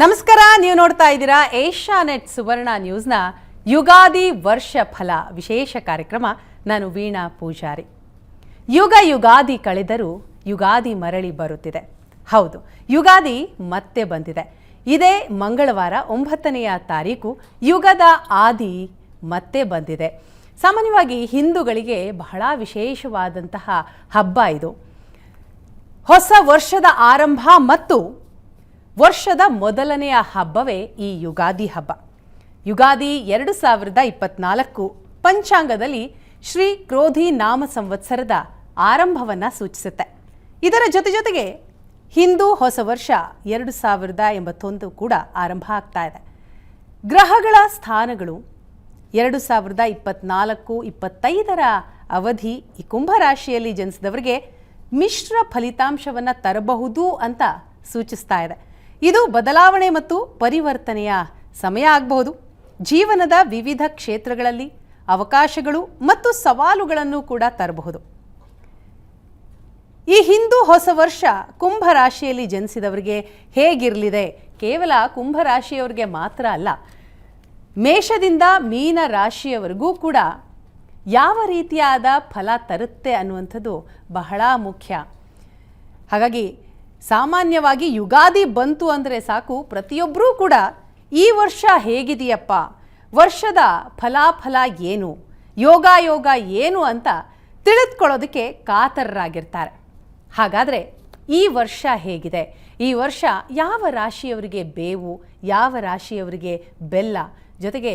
ನಮಸ್ಕಾರ, ನೀವು ನೋಡ್ತಾ ಇದ್ದೀರಾ ಏಷ್ಯಾ ನೆಟ್ ಸುವರ್ಣ ನ್ಯೂಸ್ನ ಯುಗಾದಿ ವರ್ಷ ಫಲ ವಿಶೇಷ ಕಾರ್ಯಕ್ರಮ. ನಾನು ವೀಣಾ ಪೂಜಾರಿ. ಯುಗ ಯುಗಾದಿ ಕಳೆದರೂ ಯುಗಾದಿ ಮರಳಿ ಬರುತ್ತಿದೆ. ಹೌದು, ಯುಗಾದಿ ಮತ್ತೆ ಬಂದಿದೆ. ಇದೇ ಮಂಗಳವಾರ ಒಂಬತ್ತನೆಯ ತಾರೀಕು ಯುಗದ ಆದಿ ಮತ್ತೆ ಬಂದಿದೆ. ಸಾಮಾನ್ಯವಾಗಿ ಹಿಂದೂಗಳಿಗೆ ಬಹಳ ವಿಶೇಷವಾದಂತಹ ಹಬ್ಬ ಇದು. ಹೊಸ ವರ್ಷದ ಆರಂಭ ಮತ್ತು ವರ್ಷದ ಮೊದಲನೆಯ ಹಬ್ಬವೇ ಈ ಯುಗಾದಿ ಹಬ್ಬ. ಯುಗಾದಿ ಎರಡು ಸಾವಿರದ ಇಪ್ಪತ್ನಾಲ್ಕು ಪಂಚಾಂಗದಲ್ಲಿ ಶ್ರೀ ಕ್ರೋಧಿ ನಾಮ ಸಂವತ್ಸರದ ಆರಂಭವನ್ನು ಸೂಚಿಸುತ್ತೆ. ಇದರ ಜೊತೆ ಜೊತೆಗೆ ಹಿಂದೂ ಹೊಸ ವರ್ಷ ಎರಡು ಸಾವಿರದ ಎಂಬತ್ತೊಂದು ಕೂಡ ಆರಂಭ ಆಗ್ತಾ ಇದೆ. ಗ್ರಹಗಳ ಸ್ಥಾನಗಳು ಎರಡು ಸಾವಿರದ ಇಪ್ಪತ್ನಾಲ್ಕು ಇಪ್ಪತ್ತೈದರ ಅವಧಿ ಈ ಕುಂಭರಾಶಿಯಲ್ಲಿ ಜನಿಸಿದವರಿಗೆ ಮಿಶ್ರ ಫಲಿತಾಂಶವನ್ನು ತರಬಹುದು ಅಂತ ಸೂಚಿಸ್ತಾ ಇದೆ. ಇದು ಬದಲಾವಣೆ ಮತ್ತು ಪರಿವರ್ತನೆಯ ಸಮಯ ಆಗಬಹುದು. ಜೀವನದ ವಿವಿಧ ಕ್ಷೇತ್ರಗಳಲ್ಲಿ ಅವಕಾಶಗಳು ಮತ್ತು ಸವಾಲುಗಳನ್ನು ಕೂಡ ತರಬಹುದು. ಈ ಹಿಂದೂ ಹೊಸ ವರ್ಷ ಕುಂಭ ರಾಶಿಯಲ್ಲಿ ಜನಿಸಿದವರಿಗೆ ಹೇಗಿರಲಿದೆ? ಕೇವಲ ಕುಂಭ ರಾಶಿಯವರಿಗೆ ಮಾತ್ರ ಅಲ್ಲ, ಮೇಷದಿಂದ ಮೀನ ರಾಶಿಯವರೆಗೂ ಕೂಡ ಯಾವ ರೀತಿಯಾದ ಫಲ ತರುತ್ತೆ ಅನ್ನುವಂಥದ್ದು ಬಹಳ ಮುಖ್ಯ. ಹಾಗಾಗಿ ಸಾಮಾನ್ಯವಾಗಿ ಯುಗಾದಿ ಬಂತು ಅಂದರೆ ಸಾಕು ಪ್ರತಿಯೊಬ್ಬರೂ ಕೂಡ ಈ ವರ್ಷ ಹೇಗಿದೆಯಪ್ಪ? ವರ್ಷದ ಫಲಾಫಲ ಏನು? ಯೋಗಾಯೋಗ ಏನು ಅಂತ ತಿಳಿದುಕೊಳ್ಳೋದಕ್ಕೆ ಕಾತರರಾಗಿರ್ತಾರೆ. ಹಾಗಾದರೆ ಈ ವರ್ಷ ಹೇಗಿದೆ? ಈ ವರ್ಷ ಯಾವ ರಾಶಿಯವರಿಗೆ ಬೇವು, ಯಾವ ರಾಶಿಯವರಿಗೆ ಬೆಲ್ಲ? ಜೊತೆಗೆ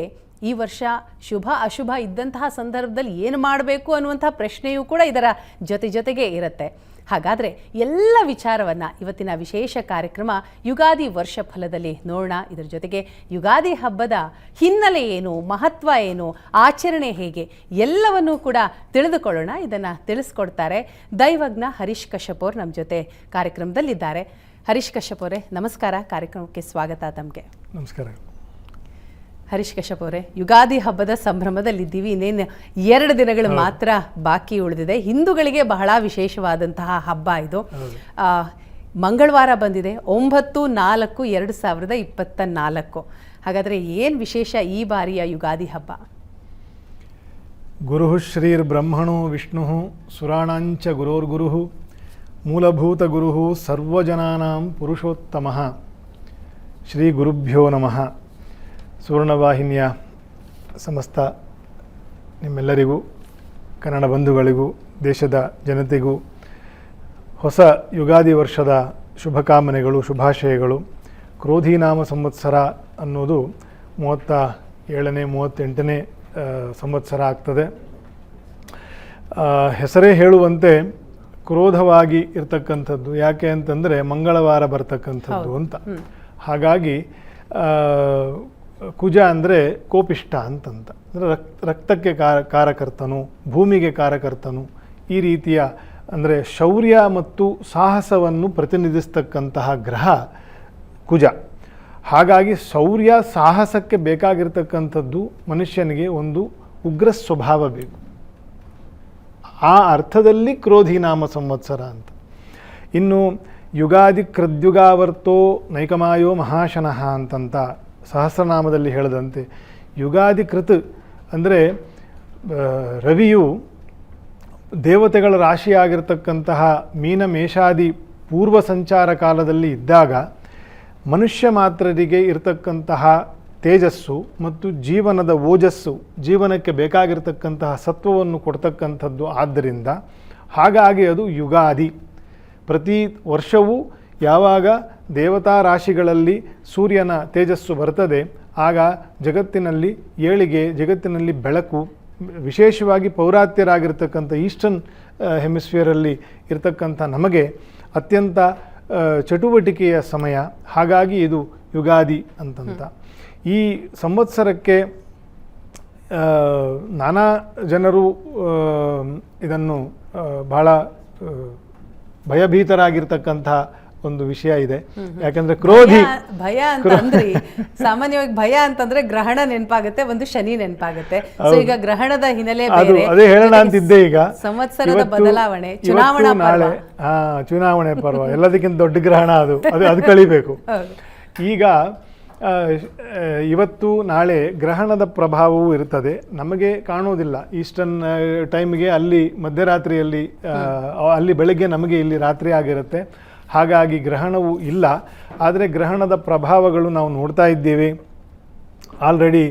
ಈ ವರ್ಷ ಶುಭ ಅಶುಭ ಇದ್ದಂತಹ ಸಂದರ್ಭದಲ್ಲಿ ಏನು ಮಾಡಬೇಕು ಅನ್ನುವಂಥ ಪ್ರಶ್ನೆಯೂ ಕೂಡ ಇದರ ಜೊತೆ ಜೊತೆಗೆ ಇರುತ್ತೆ. ಹಾಗಾದರೆ ಎಲ್ಲ ವಿಚಾರವನ್ನು ಇವತ್ತಿನ ವಿಶೇಷ ಕಾರ್ಯಕ್ರಮ ಯುಗಾದಿ ವರ್ಷ ಫಲದಲ್ಲಿ ನೋಡೋಣ. ಇದರ ಜೊತೆಗೆ ಯುಗಾದಿ ಹಬ್ಬದ ಹಿನ್ನೆಲೆ ಏನು, ಮಹತ್ವ ಏನು, ಆಚರಣೆ ಹೇಗೆ, ಎಲ್ಲವನ್ನೂ ಕೂಡ ತಿಳಿದುಕೊಳ್ಳೋಣ. ಇದನ್ನು ತಿಳಿಸ್ಕೊಡ್ತಾರೆ ದೈವಜ್ಞ ಹರೀಶ್ ಕಶ್ಯಪ್ ಅವ್ರು ನಮ್ಮ ಜೊತೆ ಕಾರ್ಯಕ್ರಮದಲ್ಲಿದ್ದಾರೆ. ಹರೀಶ್ ಕಶ್ಯಪ್ ಅವರೇ, ನಮಸ್ಕಾರ. ಕಾರ್ಯಕ್ರಮಕ್ಕೆ ಸ್ವಾಗತ ತಮಗೆ. ನಮಸ್ಕಾರ. ಹರೀಶ್ ಕಶ್ಯಪ್ ಅವರೇ ಯುಗಾದಿ ಹಬ್ಬದ ಸಂಭ್ರಮದಲ್ಲಿದ್ದೀವಿ. ಇನ್ನೇನು ಎರಡು ದಿನಗಳು ಮಾತ್ರ ಬಾಕಿ ಉಳಿದಿದೆ. ಹಿಂದೂಗಳಿಗೆ ಬಹಳ ವಿಶೇಷವಾದಂತಹ ಹಬ್ಬ ಇದು. ಮಂಗಳವಾರ ಬಂದಿದೆ. ಒಂಬತ್ತು ನಾಲ್ಕು ಎರಡು ಸಾವಿರದ ಇಪ್ಪತ್ತ ನಾಲ್ಕು. ಹಾಗಾದರೆ ಏನು ವಿಶೇಷ ಈ ಬಾರಿಯ ಯುಗಾದಿ ಹಬ್ಬ? ಗುರು ಶ್ರೀರ್ ಬ್ರಹ್ಮಣೋ ವಿಷ್ಣು ಸುರಾಣಾಂಚ ಗುರೋರ್ಗುರು ಮೂಲಭೂತ ಗುರು ಸರ್ವಜನಾನಾಂ ಪುರುಷೋತ್ತಮ. ಶ್ರೀ ಗುರುಭ್ಯೋ ನಮಃ. ಸುವರ್ಣವಾಹಿನಿಯ ಸಮಸ್ತ ನಿಮ್ಮೆಲ್ಲರಿಗೂ ಕನ್ನಡ ಬಂಧುಗಳಿಗೂ ದೇಶದ ಜನತೆಗೂ ಹೊಸ ಯುಗಾದಿ ವರ್ಷದ ಶುಭಕಾಮನೆಗಳು ಶುಭಾಶಯಗಳು. ಕ್ರೋಧಿನಾಮ ಸಂವತ್ಸರ ಅನ್ನೋದು ಮೂವತ್ತ ಏಳನೇ ಮೂವತ್ತೆಂಟನೇ ಸಂವತ್ಸರ ಆಗ್ತದೆ. ಹೆಸರೇ ಹೇಳುವಂತೆ ಕ್ರೋಧವಾಗಿ ಇರ್ತಕ್ಕಂಥದ್ದು. ಯಾಕೆ ಅಂತಂದರೆ ಮಂಗಳವಾರ ಬರ್ತಕ್ಕಂಥದ್ದು ಅಂತ. ಹಾಗಾಗಿ ಕುಜ ಅಂದರೆ ಕೋಪಿಷ್ಟ ಅಂತಂತ. ಅಂದರೆ ರಕ್, ರಕ್ತಕ್ಕೆ ಕಾರ ಕಾರಕರ್ತನು, ಭೂಮಿಗೆ ಕಾರಕರ್ತನು, ಈ ರೀತಿಯ ಅಂದರೆ ಶೌರ್ಯ ಮತ್ತು ಸಾಹಸವನ್ನು ಪ್ರತಿನಿಧಿಸ್ತಕ್ಕಂತಹ ಗ್ರಹ ಕುಜ. ಹಾಗಾಗಿ ಶೌರ್ಯ ಸಾಹಸಕ್ಕೆ ಬೇಕಾಗಿರ್ತಕ್ಕಂಥದ್ದು ಮನುಷ್ಯನಿಗೆ ಒಂದು ಉಗ್ರ ಸ್ವಭಾವ ಬೇಕು. ಆ ಅರ್ಥದಲ್ಲಿ ಕ್ರೋಧಿನಾಮ ಸಂವತ್ಸರ ಅಂತ. ಇನ್ನು ಯುಗಾದಿ ಕೃದ್ಯುಗಾವರ್ತೋ ನೈಕಮಾಯೋ ಮಹಾಶನಃ ಅಂತಂತ ಸಹಸ್ರನಾಮದಲ್ಲಿ ಹೇಳದಂತೆ ಯುಗಾದಿ ಕೃತ್ ಅಂದರೆ ರವಿಯು ದೇವತೆಗಳ ರಾಶಿಯಾಗಿರ್ತಕ್ಕಂತಹ ಮೀನ ಮೇಷಾದಿ ಪೂರ್ವ ಸಂಚಾರ ಕಾಲದಲ್ಲಿ ಇದ್ದಾಗ ಮನುಷ್ಯ ಮಾತ್ರರಿಗೆ ಇರತಕ್ಕಂತಹ ತೇಜಸ್ಸು ಮತ್ತು ಜೀವನದ ಓಜಸ್ಸು, ಜೀವನಕ್ಕೆ ಬೇಕಾಗಿರ್ತಕ್ಕಂತಹ ಸತ್ವವನ್ನು ಕೊಡ್ತಕ್ಕಂಥದ್ದು ಆದ್ದರಿಂದ ಹಾಗಾಗಿ ಅದು ಯುಗಾದಿ. ಪ್ರತಿ ವರ್ಷವೂ ಯಾವಾಗ ದೇವತಾ ರಾಶಿಗಳಲ್ಲಿ ಸೂರ್ಯನ ತೇಜಸ್ಸು ಬರ್ತದೆ ಆಗ ಜಗತ್ತಿನಲ್ಲಿ ಏಳಿಗೆ, ಜಗತ್ತಿನಲ್ಲಿ ಬೆಳಕು, ವಿಶೇಷವಾಗಿ ಪೌರಾತ್ಯರಾಗಿರ್ತಕ್ಕಂಥ ಈಸ್ಟರ್ನ್ ಹೆಮಿಸ್ಫಿಯರಲ್ಲಿ ಇರತಕ್ಕಂಥ ನಮಗೆ ಅತ್ಯಂತ ಚಟುವಟಿಕೆಯ ಸಮಯ. ಹಾಗಾಗಿ ಇದು ಯುಗಾದಿ ಅಂತಂತ. ಈ ಸಂವತ್ಸರಕ್ಕೆ ನಾನಾ ಜನರು ಇದನ್ನು ಭಾಳ ಭಯಭೀತರಾಗಿರ್ತಕ್ಕಂಥ ಒಂದು ವಿಷಯ ಇದೆ. ಯಾಕಂದ್ರೆ ಕ್ರೋಧಿ ಭಯ- ಅಂತಂದ್ರೆ ಸಾಮಾನ್ಯವಾಗಿ ಭಯ ಅಂತಂದ್ರೆ ಗ್ರಹಣ ನೆನಪಾಗುತ್ತೆ ಒಂದು ಶನಿ ನೆನಪಾಗುತ್ತೆ. ಸೊ ಈಗ ಗ್ರಹಣದ ಹಿನ್ನೆಲೆ ಅದು ಹೇಳೋಣ ಅಂತಿದ್ದೆ ಈಗ. ಸಂವತ್ಸರದ ಬದಲಾವಣೆ ಚುನಾವಣಾ ನಾಳೆ ಹಾ ಚುನಾವಣೆ ಪರ್ವ. ಎಲ್ಲದಕ್ಕಿಂತ ದೊಡ್ಡ ಗ್ರಹಣ ಅದು. ಅದು ಅದು ಕಳಿಬೇಕು. ಈಗ ಇವತ್ತು ನಾಳೆ ಗ್ರಹಣದ ಪ್ರಭಾವವೂ ಇರುತ್ತದೆ ನಮಗೆ ಕಾಣುವುದಿಲ್ಲ. ಈಸ್ಟರ್ನ್ ಟೈಮ್ಗೆ ಅಲ್ಲಿ ಮಧ್ಯರಾತ್ರಿಯಲ್ಲಿ ಅಲ್ಲಿ ಬೆಳಗ್ಗೆ ನಮಗೆ ಇಲ್ಲಿ ರಾತ್ರಿ ಆಗಿರುತ್ತೆ. ಹಾಗಾಗಿ ಗ್ರಹಣವು ಇಲ್ಲ. ಆದರೆ ಗ್ರಹಣದ ಪ್ರಭಾವಗಳು ನಾವು ನೋಡ್ತಾ ಇದ್ದೇವೆ. ಆಲ್ರೆಡಿ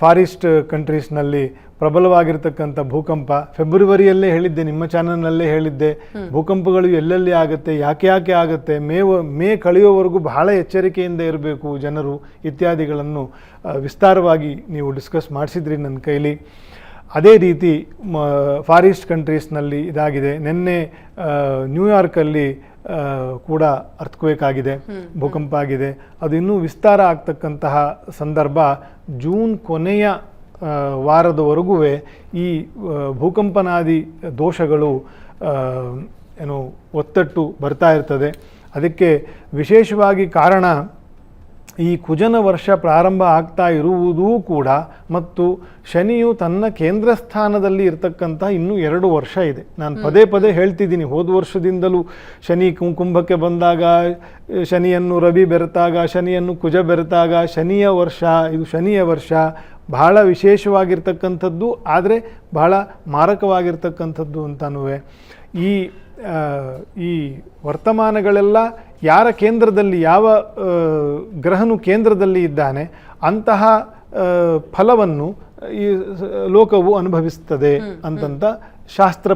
ಫಾರೆಸ್ಟ್ ಕಂಟ್ರೀಸ್ನಲ್ಲಿ ಪ್ರಬಲವಾಗಿರ್ತಕ್ಕಂಥ ಭೂಕಂಪ. ಫೆಬ್ರವರಿಯಲ್ಲೇ ಹೇಳಿದ್ದೆ ನಿಮ್ಮ ಚಾನಲ್ನಲ್ಲೇ ಹೇಳಿದ್ದೆ. ಭೂಕಂಪಗಳು ಎಲ್ಲೆಲ್ಲಿ ಆಗುತ್ತೆ ಯಾಕೆ ಯಾಕೆ ಆಗುತ್ತೆ ಮೇ ಮೇ ಕಳೆಯುವವರೆಗೂ ಬಹಳ ಎಚ್ಚರಿಕೆಯಿಂದ ಇರಬೇಕು ಜನರು ಇತ್ಯಾದಿಗಳನ್ನು ವಿಸ್ತಾರವಾಗಿ ನೀವು ಡಿಸ್ಕಸ್ ಮಾಡಿಸಿದ್ರಿ ನನ್ನ ಕೈಲಿ. ಅದೇ ರೀತಿ ಫಾರೆಸ್ಟ್ ಕಂಟ್ರೀಸ್ನಲ್ಲಿ ಇದಾಗಿದೆ. ನಿನ್ನೆ ನ್ಯೂಯಾರ್ಕಲ್ಲಿ ಕೂಡ ಅರ್ಥಕ್ವೇಕ್ ಆಗಿದೆ ಭೂಕಂಪ ಆಗಿದೆ ಅದು ಇನ್ನೂ ವಿಸ್ತಾರ ಆಗ್ತಕ್ಕಂತಹ ಸಂದರ್ಭ ಜೂನ್ ಕೊನೆಯ ವಾರದವರೆಗೂ ಈ ಭೂಕಂಪನಾದಿ ದೋಷಗಳು ಏನು ಒತ್ತಟ್ಟು ಬರ್ತಾ ಇರ್ತದೆ. ಅದಕ್ಕೆ ವಿಶೇಷವಾಗಿ ಕಾರಣ ಈ ಕುಜನ ವರ್ಷ ಪ್ರಾರಂಭ ಆಗ್ತಾ ಇರುವುದೂ ಕೂಡ ಮತ್ತು ಶನಿಯು ತನ್ನ ಕೇಂದ್ರ ಸ್ಥಾನದಲ್ಲಿ ಇರತಕ್ಕಂತಹ ಇನ್ನೂ ಎರಡು ವರ್ಷ ಇದೆ. ನಾನು ಪದೇ ಪದೇ ಹೇಳ್ತಿದ್ದೀನಿ ಹೋದ ವರ್ಷದಿಂದಲೂ ಶನಿ ಕುಂಭಕ್ಕೆ ಬಂದಾಗ ಶನಿಯನ್ನು ರವಿ ಬೆರೆತಾಗ ಶನಿಯನ್ನು ಕುಜ ಬೆರೆತಾಗ ಶನಿಯ ವರ್ಷ ಇದು ಶನಿಯ ವರ್ಷ ಬಹಳ ವಿಶೇಷವಾಗಿರ್ತಕ್ಕಂಥದ್ದು ಆದರೆ ಬಹಳ ಮಾರಕವಾಗಿರ್ತಕ್ಕಂಥದ್ದು ಅಂತನೂ ಈ ಈ ವರ್ತಮಾನಗಳೆಲ್ಲ ಯಾರ ಕೇಂದ್ರದಲ್ಲಿ ಯಾವ ಗ್ರಹನು ಕೇಂದ್ರದಲ್ಲಿ ಇದ್ದಾನೆ ಅಂತಹ ಫಲವನ್ನು ಈ ಲೋಕವು ಅನುಭವಿಸ್ತದೆ ಅಂತಂತ ಶಾಸ್ತ್ರ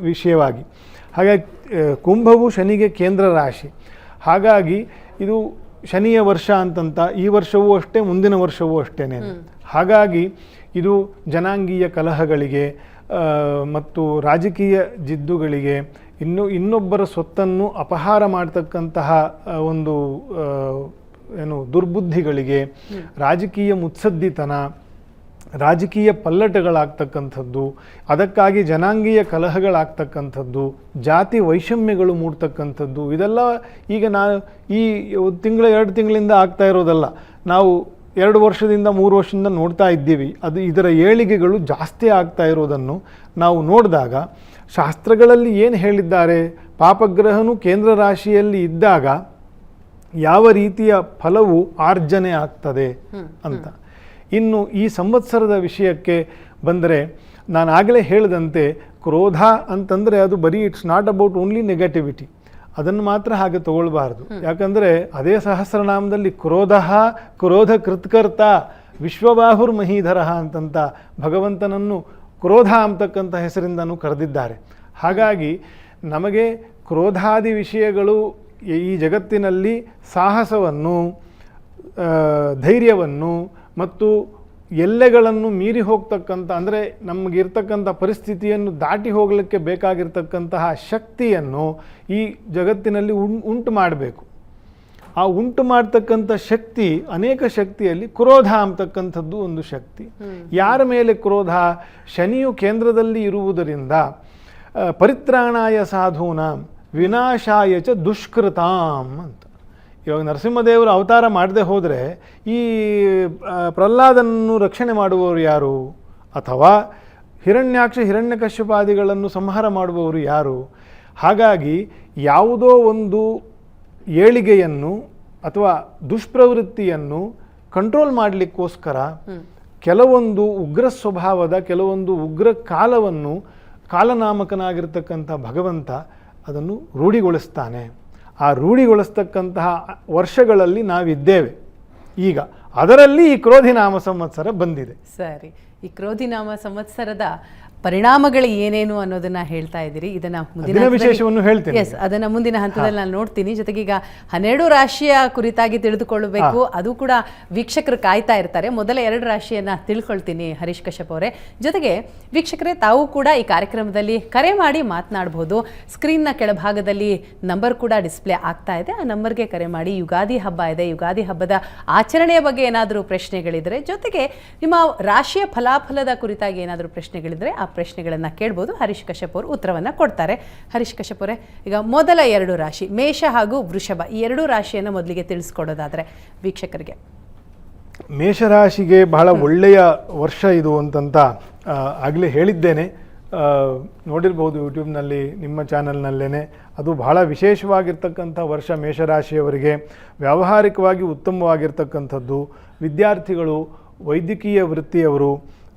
ವಿಷಯವಾಗಿ. ಹಾಗಾಗಿ ಕುಂಭವು ಶನಿಗೆ ಕೇಂದ್ರ ರಾಶಿ. ಹಾಗಾಗಿ ಇದು ಶನಿಯ ವರ್ಷ ಅಂತಂತ ಈ ವರ್ಷವೂ ಅಷ್ಟೇ ಮುಂದಿನ ವರ್ಷವೂ ಅಷ್ಟೇ ಹಾಗಾಗಿ ಇದು ಜನಾಂಗೀಯ ಕಲಹಗಳಿಗೆ ಮತ್ತು ರಾಜಕೀಯ ಜಿದ್ದುಗಳಿಗೆ ಇನ್ನು ಇನ್ನೊಬ್ಬರ ಸ್ವತ್ತನ್ನು ಅಪಹಾರ ಮಾಡತಕ್ಕಂತಹ ಒಂದು ಏನು ದುರ್ಬುದ್ಧಿಗಳಿಗೆ ರಾಜಕೀಯ ಮುತ್ಸದ್ದಿತನ ರಾಜಕೀಯ ಪಲ್ಲಟಗಳಾಗ್ತಕ್ಕಂಥದ್ದು ಅದಕ್ಕಾಗಿ ಜನಾಂಗೀಯ ಕಲಹಗಳಾಗ್ತಕ್ಕಂಥದ್ದು ಜಾತಿ ವೈಷಮ್ಯಗಳು ಮೂಡ್ತಕ್ಕಂಥದ್ದು ಇದೆಲ್ಲ ಈಗ ನಾನು ಈ ತಿಂಗಳ ಎರಡು ತಿಂಗಳಿಂದ ಆಗ್ತಾ ಇರೋದಲ್ಲ. ನಾವು ಎರಡು ವರ್ಷದಿಂದ ಮೂರು ವರ್ಷದಿಂದ ನೋಡ್ತಾ ಇದ್ದೀವಿ. ಅದು ಇದರ ಏಳಿಗೆಗಳು ಜಾಸ್ತಿ ಆಗ್ತಾ ಇರೋದನ್ನು ನಾವು ನೋಡಿದಾಗ ಶಾಸ್ತ್ರಗಳಲ್ಲಿ ಏನು ಹೇಳಿದ್ದಾರೆ? ಪಾಪಗ್ರಹನು ಕೇಂದ್ರ ರಾಶಿಯಲ್ಲಿ ಇದ್ದಾಗ ಯಾವ ರೀತಿಯ ಫಲವು ಆರ್ಜನೆ ಆಗ್ತದೆ ಅಂತ. ಇನ್ನು ಈ ಸಂವತ್ಸರದ ವಿಷಯಕ್ಕೆ ಬಂದರೆ ನಾನು ಆಗಲೇ ಹೇಳಿದಂತೆ ಕ್ರೋಧ ಅಂತಂದರೆ ಅದು ಬರೀ it's not about only negativity ಅದನ್ನು ಮಾತ್ರ ಹಾಗೆ ತಗೊಳ್ಬಾರ್ದು. ಯಾಕಂದರೆ ಅದೇ ಸಹಸ್ರನಾಮದಲ್ಲಿ ಕ್ರೋಧ ಕ್ರೋಧ ಕೃತ್ಕರ್ತ ವಿಶ್ವಬಾಹುರ್ ಮಹೀಧರ ಅಂತಂತ ಭಗವಂತನನ್ನು ಕ್ರೋಧ ಅಂತಕ್ಕಂಥ ಹೆಸರಿಂದನೂ ಕರೆದಿದ್ದಾರೆ. ಹಾಗಾಗಿ ನಮಗೆ ಕ್ರೋಧಾದಿ ವಿಷಯಗಳು ಈ- ಈ ಜಗತ್ತಿನಲ್ಲಿ ಸಾಹಸವನ್ನು ಧೈರ್ಯವನ್ನು ಮತ್ತು ಎಲ್ಲೆಗಳನ್ನು ಮೀರಿ ಹೋಗ್ತಕ್ಕಂಥ ಅಂದರೆ ನಮಗಿರ್ತಕ್ಕಂಥ ಪರಿಸ್ಥಿತಿಯನ್ನು ದಾಟಿ ಹೋಗಲಿಕ್ಕೆ ಬೇಕಾಗಿರ್ತಕ್ಕಂತಹ ಶಕ್ತಿಯನ್ನು ಈ ಜಗತ್ತಿನಲ್ಲಿ ಉಂ ಉಂಟು ಮಾಡಬೇಕು. ಆ ಉಂಟು ಮಾಡ್ತಕ್ಕಂಥ ಶಕ್ತಿ ಅನೇಕ ಶಕ್ತಿಯಲ್ಲಿ ಕ್ರೋಧ ಅಂತಕ್ಕಂಥದ್ದು ಒಂದು ಶಕ್ತಿ. ಯಾರ ಮೇಲೆ ಕ್ರೋಧ? ಶನಿಯು ಕೇಂದ್ರದಲ್ಲಿ ಇರುವುದರಿಂದ ಪರಿತ್ರಾಣಾಯ ಸಾಧೂನ ವಿನಾಶಾಯ ಚ ದುಷ್ಕೃತಾಂ ಅಂತ. ಇವಾಗ ನರಸಿಂಹದೇವರು ಅವತಾರ ಮಾಡದೆ ಹೋದರೆ ಈ ಪ್ರಹ್ಲಾದನನ್ನು ರಕ್ಷಣೆ ಮಾಡುವವರು ಯಾರು? ಅಥವಾ ಹಿರಣ್ಯಾಕ್ಷ ಹಿರಣ್ಯಕಶ್ಯಪಾದಿಗಳನ್ನು ಸಂಹಾರ ಮಾಡುವವರು ಯಾರು? ಹಾಗಾಗಿ ಯಾವುದೋ ಒಂದು ಏಳಿಗೆಯನ್ನು ಅಥವಾ ದುಷ್ಪ್ರವೃತ್ತಿಯನ್ನು ಕಂಟ್ರೋಲ್ ಮಾಡಲಿಕ್ಕೋಸ್ಕರ ಕೆಲವೊಂದು ಉಗ್ರ ಸ್ವಭಾವದ ಕೆಲವೊಂದು ಉಗ್ರ ಕಾಲವನ್ನು ಕಾಲನಾಮಕನಾಗಿರ್ತಕ್ಕಂಥ ಭಗವಂತ ಅದನ್ನು ರೂಢಿಗೊಳಿಸ್ತಾನೆ. ಆ ರೂಢಿಗೊಳಿಸ್ತಕ್ಕಂತಹ ವರ್ಷಗಳಲ್ಲಿ ನಾವಿದ್ದೇವೆ. ಈಗ ಅದರಲ್ಲಿ ಈ ಕ್ರೋಧಿನಾಮ ಸಂವತ್ಸರ ಬಂದಿದೆ. ಸರಿ. ಈ ಕ್ರೋಧಿನಾಮ ಸಂವತ್ಸರದ ಪರಿಣಾಮಗಳು ಏನೇನು ಅನ್ನೋದನ್ನ ಹೇಳ್ತಾ ಇದ್ದೀರಿ. ಇದನ್ನ ಮುಂದಿನ ವಿಶೇಷವನ್ನು ಹೇಳ್ತೀನಿ. ಎಸ್ ಅದನ್ನ ಮುಂದಿನ ಹಂತದಲ್ಲಿ ನಾನು ನೋಡ್ತೀನಿ. ಜೊತೆಗೆ ಈಗ ಹನ್ನೆರಡು ರಾಶಿಯ ಕುರಿತಾಗಿ ತಿಳಿದುಕೊಳ್ಳಬೇಕು. ಅದು ಕೂಡ ವೀಕ್ಷಕರು ಕಾಯ್ತಾ ಇರ್ತಾರೆ. ಮೊದಲ ಎರಡು ರಾಶಿಯನ್ನ ತಿಳ್ಕೊಳ್ತೀನಿ ಹರೀಶ್ ಕಶ್ಯಪ್ ಅವರೇ. ಜೊತೆಗೆ ವೀಕ್ಷಕರೇ ತಾವು ಕೂಡ ಈ ಕಾರ್ಯಕ್ರಮದಲ್ಲಿ ಕರೆ ಮಾಡಿ ಮಾತನಾಡಬಹುದು ಸ್ಕ್ರೀನ್ನ ಕೆಳಭಾಗದಲ್ಲಿ ನಂಬರ್ ಕೂಡ ಡಿಸ್ಪ್ಲೇ ಆಗ್ತಾ ಇದೆ. ಆ ನಂಬರ್ಗೆ ಕರೆ ಮಾಡಿ. ಯುಗಾದಿ ಹಬ್ಬ ಇದೆ. ಯುಗಾದಿ ಹಬ್ಬದ ಆಚರಣೆಯ ಬಗ್ಗೆ ಏನಾದರೂ ಪ್ರಶ್ನೆಗಳಿದ್ರೆ, ಜೊತೆಗೆ ನಿಮ್ಮ ರಾಶಿಯ ಫಲಾಫಲದ ಕುರಿತಾಗಿ ಏನಾದರೂ ಪ್ರಶ್ನೆಗಳಿದ್ರೆ, ಆ ಪ್ರಶ್ನೆಗಳನ್ನು ಕೇಳ್ಬೋದು. ಹರೀಶ್ ಕಶ್ಯಪ್ ಅವರು ಉತ್ತರವನ್ನು ಕೊಡ್ತಾರೆ. ಹರೀಶ್ ಕಶ್ಯಪ್ ಈಗ ಮೊದಲ ಎರಡು ರಾಶಿ, ಮೇಷ ಹಾಗೂ ವೃಷಭ, ಈ ಎರಡು ರಾಶಿಯನ್ನು ಮೊದಲಿಗೆ ತಿಳಿಸ್ಕೊಡೋದಾದರೆ ವೀಕ್ಷಕರಿಗೆ. ಮೇಷರಾಶಿಗೆ ಬಹಳ ಒಳ್ಳೆಯ ವರ್ಷ ಇದು ಅಂತಂತ ಆಗಲೇ ಹೇಳಿದ್ದೇನೆ. ನೋಡಿರ್ಬೋದು ಯೂಟ್ಯೂಬ್ನಲ್ಲಿ, ನಿಮ್ಮ ಚಾನಲ್ನಲ್ಲೇ ಅದು ಬಹಳ ವಿಶೇಷವಾಗಿರ್ತಕ್ಕಂಥ ವರ್ಷ ಮೇಷರಾಶಿಯವರಿಗೆ, ವ್ಯಾವಹಾರಿಕವಾಗಿ ಉತ್ತಮವಾಗಿರ್ತಕ್ಕಂಥದ್ದು. ವಿದ್ಯಾರ್ಥಿಗಳು, ವೈದ್ಯಕೀಯ ವೃತ್ತಿಯವರು,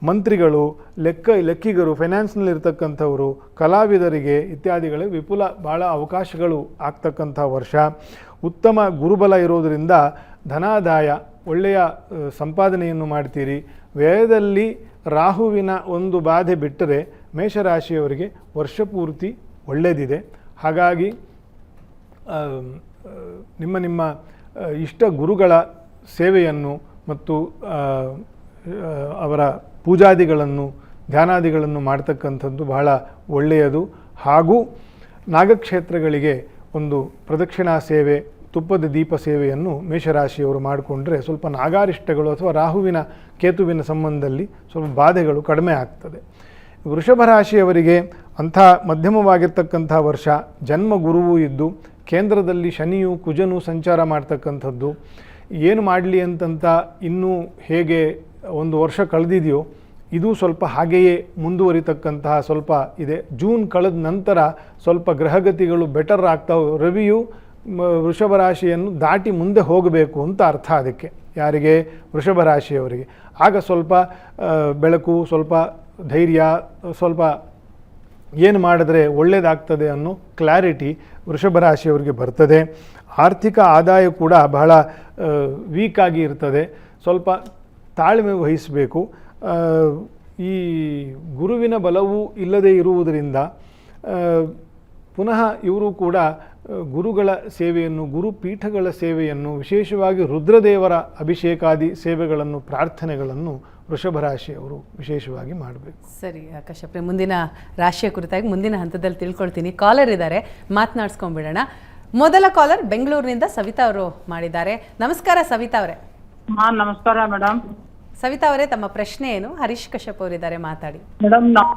ಮಂತ್ರಿಗಳು, ಲೆಕ್ಕ, ಲೆಕ್ಕಿಗರು, ಫೈನಾನ್ಸ್ನಲ್ಲಿರ್ತಕ್ಕಂಥವರು, ಕಲಾವಿದರಿಗೆ ಇತ್ಯಾದಿಗಳು ವಿಪುಲ ಭಾಳ ಅವಕಾಶಗಳು ಆಗ್ತಕ್ಕಂಥ ವರ್ಷ. ಉತ್ತಮ ಗುರುಬಲ ಇರೋದರಿಂದ ಧನಾದಾಯ, ಒಳ್ಳೆಯ ಸಂಪಾದನೆಯನ್ನು ಮಾಡ್ತೀರಿ. ವ್ಯಯದಲ್ಲಿ ರಾಹುವಿನ ಒಂದು ಬಾಧೆ ಬಿಟ್ಟರೆ ಮೇಷರಾಶಿಯವರಿಗೆ ವರ್ಷಪೂರ್ತಿ ಒಳ್ಳೆಯದಿದೆ ಹಾಗಾಗಿ ನಿಮ್ಮ ನಿಮ್ಮ ಇಷ್ಟ ಗುರುಗಳ ಸೇವೆಯನ್ನು ಮತ್ತು ಅವರ ಪೂಜಾದಿಗಳನ್ನು, ಧ್ಯಾನಾದಿಗಳನ್ನು ಮಾಡ್ತಕ್ಕಂಥದ್ದು ಬಹಳ ಒಳ್ಳೆಯದು. ಹಾಗೂ ನಾಗಕ್ಷೇತ್ರಗಳಿಗೆ ಒಂದು ಪ್ರದಕ್ಷಿಣಾ ಸೇವೆ, ತುಪ್ಪದ ದೀಪ ಸೇವೆಯನ್ನು ಮೇಷರಾಶಿಯವರು ಮಾಡಿಕೊಂಡ್ರೆ ಸ್ವಲ್ಪ ನಾಗಾರಿಷ್ಟಗಳು ಅಥವಾ ರಾಹುವಿನ ಕೇತುವಿನ ಸಂಬಂಧದಲ್ಲಿ ಸ್ವಲ್ಪ ಬಾಧೆಗಳು ಕಡಿಮೆ ಆಗ್ತದೆ. ವೃಷಭ ರಾಶಿಯವರಿಗೆ ಅಂಥ ಮಧ್ಯಮವಾಗಿರ್ತಕ್ಕಂಥ ವರ್ಷ ಜನ್ಮ ಗುರುವು ಇದ್ದು, ಕೇಂದ್ರದಲ್ಲಿ ಶನಿಯು ಕುಜನು ಸಂಚಾರ ಮಾಡ್ತಕ್ಕಂಥದ್ದು, ಏನು ಮಾಡಲಿ ಅಂತಂತ ಇನ್ನೂ ಹೇಗೆ ಒಂದು ವರ್ಷ ಕಳೆದಿದೆಯೋ, ಇದು ಸ್ವಲ್ಪ ಹಾಗೆಯೇ ಮುಂದುವರಿತಕ್ಕಂತಹ ಸ್ವಲ್ಪ ಇದೆ. ಜೂನ್ ಕಳೆದ ನಂತರ ಸ್ವಲ್ಪ ಗ್ರಹಗತಿಗಳು ಬೆಟರ್ ಆಗ್ತಾವೆ. ರವಿಯು ವೃಷಭ ರಾಶಿಯನ್ನು ದಾಟಿ ಮುಂದೆ ಹೋಗಬೇಕು ಅಂತ ಅರ್ಥ ಅದಕ್ಕೆ. ಯಾರಿಗೆ? ವೃಷಭ ರಾಶಿಯವರಿಗೆ. ಆಗ ಸ್ವಲ್ಪ ಬೆಳಕು ಸ್ವಲ್ಪ ಧೈರ್ಯ, ಸ್ವಲ್ಪ ಏನು ಮಾಡಿದ್ರೆ ಒಳ್ಳೆಯದಾಗ್ತದೆ ಅನ್ನೋ ಕ್ಲಾರಿಟಿ ವೃಷಭ ರಾಶಿಯವರಿಗೆ ಬರ್ತದೆ. ಆರ್ಥಿಕ ಆದಾಯ ಕೂಡ ಬಹಳ ವೀಕಾಗಿ ಇರ್ತದೆ. ಸ್ವಲ್ಪ ತಾಳ್ಮೆ ವಹಿಸಬೇಕು. ಈ ಗುರುವಿನ ಬಲವೂ ಇಲ್ಲದೇ ಇರುವುದರಿಂದ ಪುನಃ ಇವರು ಕೂಡ ಗುರುಗಳ ಸೇವೆಯನ್ನು ಗುರುಪೀಠಗಳ ಸೇವೆಯನ್ನು ವಿಶೇಷವಾಗಿ ರುದ್ರದೇವರ ಅಭಿಷೇಕಾದಿ ಸೇವೆಗಳನ್ನು ಪ್ರಾರ್ಥನೆಗಳನ್ನು ವೃಷಭ ರಾಶಿಯವರು ವಿಶೇಷವಾಗಿ ಮಾಡಬೇಕು. ಸರಿ ಕಶ್ಯಪ್ರೆ ಮುಂದಿನ ರಾಶಿಯ ಕುರಿತಾಗಿ ಮುಂದಿನ ಹಂತದಲ್ಲಿ ತಿಳ್ಕೊಳ್ತೀನಿ. ಕಾಲರ್ ಇದ್ದಾರೆ ಮಾತನಾಡ್ಸ್ಕೊಂಡ್ಬಿಡೋಣ. ಮೊದಲ ಕಾಲರ್ ಬೆಂಗಳೂರಿನಿಂದ ಸವಿತಾ ಅವರು ಮಾಡಿದ್ದಾರೆ. ನಮಸ್ಕಾರ ಸವಿತಾ ಅವರೇ. ಹಾ ನಮಸ್ಕಾರ ಮೇಡಮ್ ಸವಿತಾ ಅವರೇ ತಮ್ಮ ಪ್ರಶ್ನೆ ಏನು? ಹರೀಶ್ ಕಶ್ಯಪ್ ಅವರಿದ್ದಾರೆ ಮಾತಾಡಿ. ಮೇಡಮ್ ನಾವು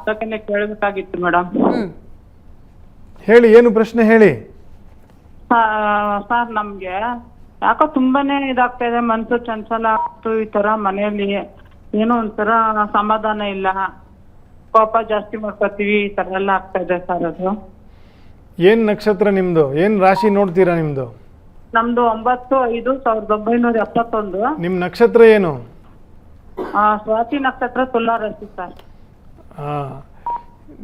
ಕೇಳಬೇಕಾಗಿತ್ತು ಮೇಡಮ್ ಹ್ಮ್. ಹೇಳಿ ಏನು ಪ್ರಶ್ನೆ ಹೇಳಿ? ಸರ್ ನಮ್ಗೆ ಯಾಕೋ ತುಂಬಾನೇ ಇದಾಗ್ತಾ ಇದೆ ಮನ್ಸು ಚಂಚಲ ಆಗ್ತು ಈ ತರ ಮನೆಯಲ್ಲಿ. ಏನೋ ಒಂಥರ ಸಮಾಧಾನ ಇಲ್ಲ. ಕೋಪ ಜಾಸ್ತಿ ಮಾಡ್ಕೋತೀವಿ ಈ ತರ ಎಲ್ಲ ಆಗ್ತಾ ಇದೆ ಸರ್ ಅದು. ಏನು ನಕ್ಷತ್ರ ನಿಮ್ದು? ಏನು ರಾಶಿ ನೋಡ್ತೀರಾ ನಿಮ್ಮದು ನಮ್ದು ಒಂಬತ್ತು ಐದು ಸಾವಿರದ ಒಂಬೈನೂರ ಎಪ್ಪತ್ತೊಂದು. ನಿಮ್ಮ ನಕ್ಷತ್ರ ಏನು? ಆ, ಸ್ವಾತಿ ನಕ್ಷತ್ರ ತುಲಾ ರಾಶಿ ಸರ್. ಆ,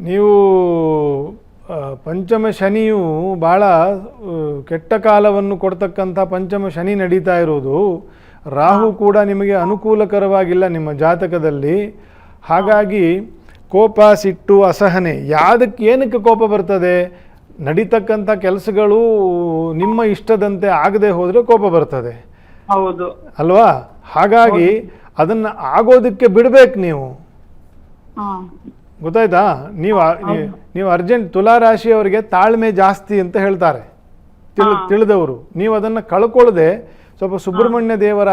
ನೀವು ಪಂಚಮ ಶನಿಯು ಭಾಳ ಕೆಟ್ಟ ಕಾಲವನ್ನು ಕೊಡ್ತಕ್ಕಂಥ ಪಂಚಮ ಶನಿ ನಡೀತಾ ಇರೋದು. ರಾಹು ಕೂಡ ನಿಮಗೆ ಅನುಕೂಲಕರವಾಗಿಲ್ಲ ನಿಮ್ಮ ಜಾತಕದಲ್ಲಿ. ಹಾಗಾಗಿ ಕೋಪ ಸಿಟ್ಟು ಅಸಹನೆ ಯಾವುದಕ್ಕೆ ಏನಕ್ಕೆ ಕೋಪ ಬರ್ತದೆ? ನಡೀತಕ್ಕಂಥ ಕೆಲಸಗಳು ನಿಮ್ಮ ಇಷ್ಟದಂತೆ ಆಗದೆ ಹೋದರೆ ಕೋಪ ಬರ್ತದೆ. ಹೌದು. ಅಲ್ವಾ? ಹಾಗಾಗಿ ಅದನ್ನು ಆಗೋದಕ್ಕೆ ಬಿಡಬೇಕು ನೀವು. ಗೊತ್ತಾಯ್ತಾ? ನೀವು ನೀವು- ಅರ್ಜೆಂಟ್ ತುಲಾ ರಾಶಿಯವರಿಗೆ ತಾಳ್ಮೆ ಜಾಸ್ತಿ ಅಂತ ಹೇಳ್ತಾರೆ. ತಿಳ್ ತಿಳಿದವರು. ನೀವು ಅದನ್ನು ಕಳ್ಕೊಳ್ಳದೆ ಸ್ವಲ್ಪ ಸುಬ್ರಹ್ಮಣ್ಯ ದೇವರ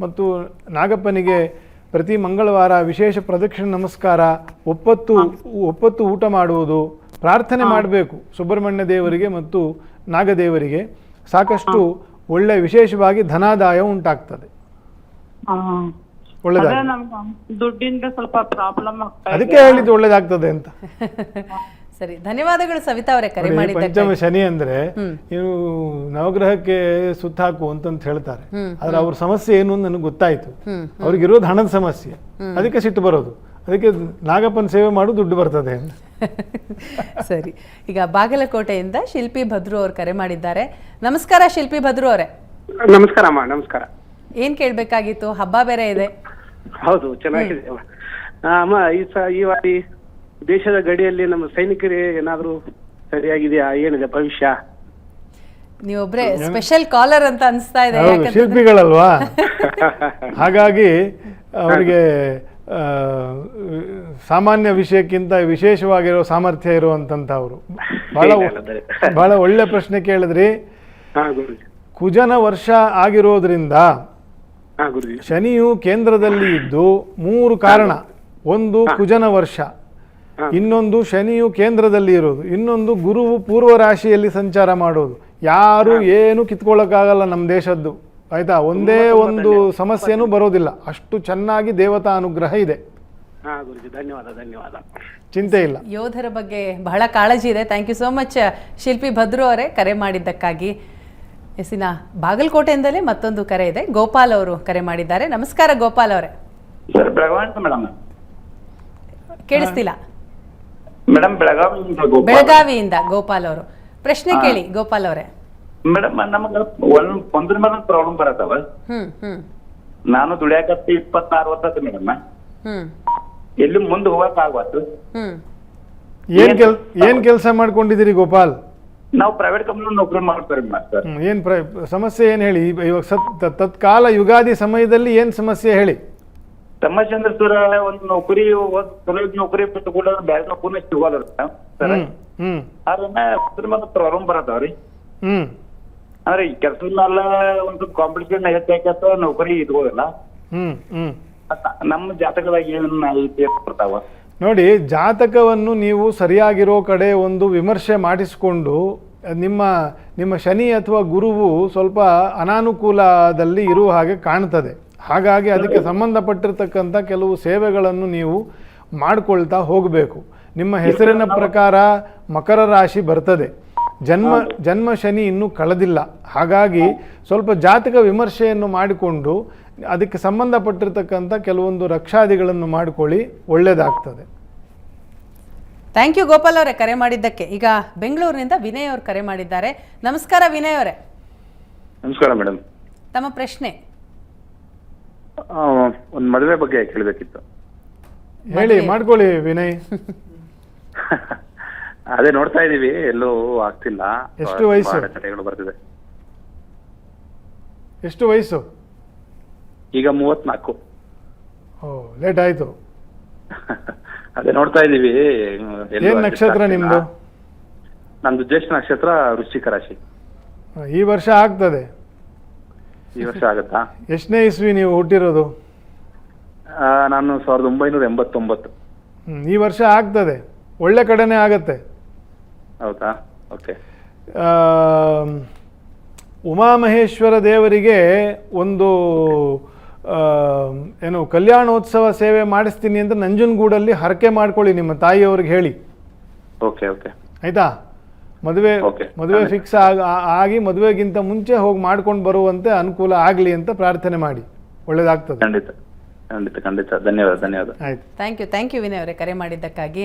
ಮತ್ತು ನಾಗಪ್ಪನಿಗೆ ಪ್ರತಿ ಮಂಗಳವಾರ ವಿಶೇಷ ಪ್ರದಕ್ಷಿಣೆ ನಮಸ್ಕಾರ ಒಪ್ಪತ್ತು ಒಪ್ಪತ್ತು ಊಟ ಮಾಡುವುದು ಪ್ರಾರ್ಥನೆ ಮಾಡಬೇಕು ಸುಬ್ರಹ್ಮಣ್ಯ ದೇವರಿಗೆ ಮತ್ತು ನಾಗದೇವರಿಗೆ. ಸಾಕಷ್ಟು ಒಳ್ಳೆ ವಿಶೇಷವಾಗಿ ಧನಾದಾಯ ಉಂಟಾಗ್ತದೆ. ದುಡ್ಡಿಂದ ಸ್ವಲ್ಪ ಪ್ರಾಬ್ಲಮ್ ಅದಕ್ಕೆ ಹೇಳಿದ್ದು ಒಳ್ಳೇದಾಗ್ತದೆ ಅಂತ. ಸರಿ ಧನ್ಯವಾದಗಳು ಸವಿತಾ ಅವರೇ ಕರೆ ಮಾಡಿ ಪಂಚಮ ಶನಿ ಅಂದ್ರೆ ನೀವು ನವಗ್ರಹಕ್ಕೆ ಸುತ್ತಾಕು ಅಂತಂತ ಹೇಳ್ತಾರೆ. ಆದ್ರೆ ಅವ್ರ ಸಮಸ್ಯೆ ಏನು ಅಂತ ನನಗೆ ಗೊತ್ತಾಯ್ತು. ಅವ್ರಿಗಿರೋದು ಹಣದ ಸಮಸ್ಯೆ. ಅದಕ್ಕೆ ಸಿಟ್ಟು ಬರೋದು. ಅದಕ್ಕೆ ನಾಗಪ್ಪನ ಸೇವೆ ಮಾಡು ದುಡ್ಡು ಬರ್ತದೆ ಅಂತ. ಸರಿ ಈಗ ಬಾಗಲಕೋಟೆಯಿಂದ ಶಿಲ್ಪಿ ಭದ್ರು ಅವರು ಕರೆ ಮಾಡಿದ್ದಾರೆ. ನಮಸ್ಕಾರ ಶಿಲ್ಪಿ ಭದ್ರು ಅವರೇ. ನಮಸ್ಕಾರ ಅಮ್ಮ ನಮಸ್ಕಾರ. ಏನ್ ಕೇಳ್ಬೇಕಾಗಿತ್ತು? ಹಬ್ಬ ಬೇರೆ ಇದೆ. ಹೌದು ಚೆನ್ನಾಗಿದೆ. ಅಮ್ಮ ಈ ಸ ಈ ಬಾರಿ ದೇಶದ ಗಡಿಯಲ್ಲಿ ನಮ್ಮ ಸೈನಿಕರೇ ಏನಾದರೂ ಸರಿಯಾಗಿದೆಯಾ? ಏನಿದೆ ಭವಿಷ್ಯ? ನೀವೊಬ್ರೆ ಸ್ಪೆಷಲ್ ಕಾಲರ್ ಅಂತ ಅನ್ಸ್ತಾ ಇದೆ ಯಾಕಂತಂದ್ರೆ ಶಿಲ್ಪಿಗಳಲ್ವಾ? ಹಾಗಾಗಿ ಅವರಿಗೆ ಆ, ಸಾಮಾನ್ಯ ವಿಷಯಕ್ಕಿಂತ ವಿಶೇಷವಾಗಿರೋ ಸಾಮರ್ಥ್ಯ ಇರುವಂತಂಥವ್ರು ಬಹಳ ಇಲ್ಲ, ಇಲ್ಲ, ಅದೇ. ಬಹಳ ಒಳ್ಳೆ ಪ್ರಶ್ನೆ ಕೇಳಿದ್ರಿ. ಹಾ ಗುರುಜಿ. ಕುಜನ ವರ್ಷ ಆಗಿರೋದ್ರಿಂದ ಶನಿಯು ಕೇಂದ್ರದಲ್ಲಿ ಇದ್ದು ಮೂರು ಕಾರಣ. ಒಂದು ಕುಜನ ವರ್ಷ. ಇನ್ನೊಂದು ಶನಿಯು ಕೇಂದ್ರದಲ್ಲಿ ಇರೋದು. ಇನ್ನೊಂದು ಗುರುವು ಪೂರ್ವ ರಾಶಿಯಲ್ಲಿ ಸಂಚಾರ ಮಾಡೋದು. ಯಾರು ಏನು ಕಿತ್ಕೊಳ್ಳೋಕ್ಕಾಗಲ್ಲ ನಮ್ಮ ದೇಶದ್ದು. ಆಯ್ತಾ? ಒಂದೇ ಒಂದು ಸಮಸ್ಯೆನೂ ಬರೋದಿಲ್ಲ. ಅಷ್ಟು ಚೆನ್ನಾಗಿ ದೇವತಾ ಅನುಗ್ರಹ ಇದೆ. ಹಾ ಗುರುಜಿ. ಧನ್ಯವಾದ ಧನ್ಯವಾದ. ಚಿಂತೆ ಇಲ್ಲ. ಯೋಧರ ಬಗ್ಗೆ ಬಹಳ ಕಾಳಜಿ ಇದೆ. ಥ್ಯಾಂಕ್ ಯು ಸೋ ಮಚ್ ಶಿಲ್ಪಿ ಭದ್ರು ಅವರೇ ಕರೆ ಮಾಡಿದ್ದಕ್ಕಾಗಿ. ಎಸಿನ ಬಾಗಲಕೋಟೆಯಿಂದಲೇ ಮತ್ತೊಂದು ಕರೆ ಇದೆ. ಗೋಪಾಲ್ ಅವರು ಕರೆ ಮಾಡಿದ್ದಾರೆ. ನಮಸ್ಕಾರ ಗೋಪಾಲ್ ಅವರೇ. ಸರ್ ಬೆಳಗಾವಿ ಅಂತ ಮೇಡಮ್. ಕೇಳಿಸ್ತಿಲ್ಲ. ಮೇಡಮ್ ಬೆಳಗಾವಿಯಿಂದ ಗೋಪಾಲ್ ಬೆಳಗಾವಿಯಿಂದ ಗೋಪಾಲ್ ಅವರು. ಪ್ರಶ್ನೆ ಕೇಳಿ ಗೋಪಾಲ್ ಅವರೇ. ಮೇಡಮ್ ನಮಗ ಒಂದ್ ಒಂದ್ರ ಮೇಲೆ ಪ್ರಾಬ್ಲಮ್ ಬರತ್ತವ. ಹ್ಮ್ ಹ್ಮ್. ನಾನು ದುಡಿಯಾಕತ್ತಿ ಇಪ್ಪತ್ತಾರು ವರ್ಷ ಆಯ್ತು ಮೇಡಮ್. ಹ್ಮ್. ಎಲ್ಲಿ ಮುಂದೆ ಹೋಗಕ್ ಆಗ್ವತ್ತು ಹ್ಮ್. ಏನ್ ಕೆಲ್ ಏನ್ ಕೆಲಸ ಮಾಡ್ಕೊಂಡಿದ್ದೀರಿ ಗೋಪಾಲ್? ನಾವು ಪ್ರೈವೇಟ್ ಕಂಪ್ನಿ ನೌಕರಿ ಮಾಡ್ತಾರೆ ಸರ್ ಏನು ಏನ್ ಪ್ರ ಸಮಸ್ಯೆ ಏನ್ ಹೇಳಿ? ಇವ- ಇವಾಗ ಸತ್ ತತ್ಕಾಲ ಯುಗಾದಿ ಸಮಯದಲ್ಲಿ ಏನ್ ಸಮಸ್ಯೆ ಹೇಳಿ? ಸಮಸ್ಯೆ ಅಂದ್ರೆ ಸರ್ ಒಂದ್ ನೌಕರಿ ಒಂದ್ ಚಲೋ ನೌಕರಿ ಬಿಟ್ಟು ಕೂಡ ಬ್ಯಾರೆ ನೌಕರಿ ಸಿಗೋಲ್ಲ ಸರ್? ಹ್ಮ್ ಹ್ಮ್. ಅದ್ರ ಮೇಲೆ ಪ್ರಾಬ್ಲಮ್ ಬರತಾವ್ರಿ ಹ್ಮ್. ಅಂದ್ರೆ ಈ ಕೆಲಸ ಮೇಲೆ ಒಂದ್ ಸ್ವಲ್ಪ ಕಾಂಪಿಟೇಷನ್ ಹೆಚ್ಚಾಕತ್ತ ನೌಕರಿ ಇದ್ಕೋದಿಲ್ಲ ಹ್ಮ್ ಹ್ಮ್. ಅತ್ತ ನಮ್ಮ ಜಾತಕದಾಗ ಏನ್ ಐತಿ ಅಂತ ಬರ್ತಾವ? ನೋಡಿ ಜಾತಕವನ್ನು ನೀವು ಸರಿಯಾಗಿರೋ ಕಡೆ ಒಂದು ವಿಮರ್ಶೆ ಮಾಡಿಸಿಕೊಂಡು ನಿಮ್ಮ ನಿಮ್ಮ ಶನಿ ಅಥವಾ ಗುರುವು ಸ್ವಲ್ಪ ಅನಾನುಕೂಲದಲ್ಲಿ ಇರುವ ಹಾಗೆ ಕಾಣ್ತದೆ. ಹಾಗಾಗಿ ಅದಕ್ಕೆ ಸಂಬಂಧಪಟ್ಟಿರ್ತಕ್ಕಂಥ ಕೆಲವು ಸೇವೆಗಳನ್ನು ನೀವು ಮಾಡಿಕೊಳ್ತಾ ಹೋಗಬೇಕು. ನಿಮ್ಮ ಹೆಸರಿನ ಪ್ರಕಾರ ಮಕರ ರಾಶಿ ಬರ್ತದೆ. ಜನ್ಮ ಜನ್ಮ ಶನಿ ಇನ್ನೂ ಕಳೆದಿಲ್ಲ. ಹಾಗಾಗಿ ಸ್ವಲ್ಪ ಜಾತಕ ವಿಮರ್ಶೆಯನ್ನು ಮಾಡಿಕೊಂಡು ಅದಕ್ಕೆ ಸಂಬಂಧಪಟ್ಟಿರ್ತಕ್ಕಂಥ ಕೆಲವೊಂದು ರಕ್ಷಾದಿಗಳನ್ನು ಮಾಡಿಕೊಳ್ಳಿ ಒಳ್ಳೆಯದಾಗ್ತದೆ ಥ್ಯಾಂಕ್ ಯು ಗೋಪಾಲ್ ಅವರೇ ಕರೆ ಮಾಡಿದ್ದಕ್ಕೆ. ಈಗ ಬೆಂಗಳೂರಿನಿಂದ ವಿನಯ್ ಅವರು ಕರೆ ಮಾಡಿದ್ದಾರೆ. ನಮಸ್ಕಾರ ವಿನಯ್ ಅವರೇ. ನಮಸ್ಕಾರ ಮೇಡಮ್. ತಮ್ಮ ಪ್ರಶ್ನೆ. ಒಂದು ಮದುವೆ ಬಗ್ಗೆ ಕೇಳಬೇಕಿತ್ತು. ಹೇಳಿ ಮಾಡ್ಕೊಳ್ಳಿ ವಿನಯ್. ಅದೇ ನೋಡ್ತಾ ಇದೀವಿ ಎಲ್ಲೂ ಆಗ್ತಿಲ್ಲ. ಎಷ್ಟು ವಯಸ್ಸು? ಬರ್ತಿದೆ. ಎಷ್ಟು ವಯಸ್ಸು? ಈಗ ಮೂವತ್ನಾಲ್ಕು. ಓ ಲೇಟ್ ಆಯ್ತು. ಅದೇ ನೋಡ್ತಾ ಇದೀವಿ. ಎಲ್ಲೂ ಏನ್ adjust ನಕ್ಷತ್ರ ಆಗ್ತಿಲ್ಲ. ನಿಮ್ದು? ನಮ್ದು ಜ್ಯೇಷ್ಠ ನಕ್ಷತ್ರ ವೃಶ್ಚಿಕ ರಾಶಿ. ಈ ವರ್ಷ ಆಗ್ತದೆ. ಈ ವರ್ಷ ಆಗತ್ತಾ? ಎಷ್ಟನೇ ಇಸ್ವಿ ನೀವು ಹುಟ್ಟಿರೋದು? ಆ, ನಾನು ಸಾವಿರದ ಒಂಬೈನೂರ ಎಂಬತ್ತೊಂಬತ್ತು. ಹ್ಮ್, ಈ ವರ್ಷ ಆಗ್ತದೆ. ಒಳ್ಳೆ ಕಡೆನೇ ಆಗತ್ತೆ. ಹೌದಾ? ಓಕೆ. ಆಮ್, ಉಮಾಮಹೇಶ್ವರ ದೇವರಿಗೆ ಒಂದು ಏನು ಕಲ್ಯಾಣೋತ್ಸವ ಸೇವೆ ಮಾಡಿಸ್ತೀನಿ ಅಂತ ನಂಜನಗೂಡಲ್ಲಿ ಹರಕೆ ಮಾಡ್ಕೊಳ್ಳಿ ನಿಮ್ಮ ತಾಯಿಯವ್ರಿಗೆ ಹೇಳಿ. Okay okay. ಆಯ್ತಾ? ಮದುವೆ Okay. ಮದುವೆ ಫಿಕ್ಸ್ ಆಗಿ ಮದುವೆಗಿಂತ ಮುಂಚೆ ಹೋಗಿ ಮಾಡ್ಕೊಂಡು ಬರುವಂತೆ ಅನುಕೂಲ ಆಗಲಿ ಅಂತ ಪ್ರಾರ್ಥನೆ ಮಾಡಿ. ಒಳ್ಳೇದಾಗ್ತದೆ. ಖಂಡಿತ. ಖಂಡಿತ ಖಂಡಿತ. ಧನ್ಯವಾದ ಧನ್ಯವಾದ. ಆಯ್ತು. Thank you thank you Vinay ಅವರೇ ಕರೆ ಮಾಡಿದ್ದಕ್ಕಾಗಿ.